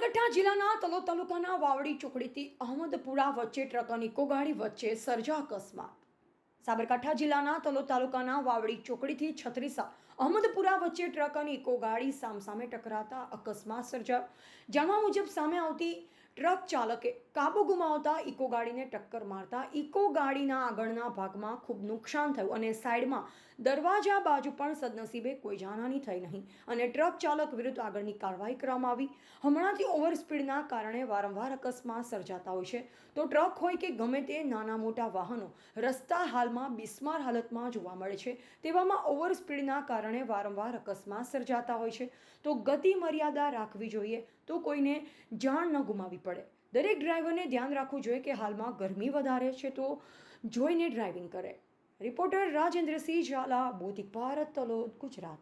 સાબરકાંઠા જિલ્લાના તલોદ તાલુકાના વાવડી ચોકડીથી અહમદપુરા વચ્ચે ટ્રક અને ઇકો ગાડી વચ્ચે સર્જા અકસ્માત. સાબરકાંઠા જિલ્લાના તલોદ તાલુકાના વાવડી ચોકડીથી છત્રીસા અહમદપુરા વચ્ચે ટ્રક અને ઇકો ગાડી સામસામે ટકરાતા અકસ્માત સર્જાયો. જાણવા મુજબ સામે આવતી ટ્રક ચાલકે કાબુ ગુમાવતા ઇકો ગાડીને ટક્કર મારતા ઇકો ગાડીના આગળના ભાગમાં ખૂબ નુકસાન થયું અને સાઈડમાં દરવાજા બાજુ પણ સદનસીબે કોઈ જાનહાની થઈ નહીં અને ટ્રક ચાલક વિરુદ્ધ આગળની કાર્યવાહી કરવામાં આવી. હમણાંથી ઓવરસ્પીડના કારણે વારંવાર અકસ્માત સર્જાતા હોય છે. તો ટ્રક હોય કે ગમે તે નાના મોટા વાહનો, રસ્તા હાલમાં બિસ્માર હાલતમાં જોવા મળે છે. તેવામાં ઓવરસ્પીડના કારણે વારંવાર અકસ્માત સર્જાતા હોય છે. તો ગતિ મર્યાદા રાખવી જોઈએ. તો કોઈને જાણ ન ગુમાવી પડે. દરેક ડ્રાઈવરને ધ્યાન રાખવું જોઈએ કે હાલમાં ગરમી વધારે છે તો જોઈને ડ્રાઇવિંગ કરે. રિપોર્ટર રાજેન્દ્રસિંહ ઝાલા, ભૌતિક ભારત, તલોદ, ગુજરાત.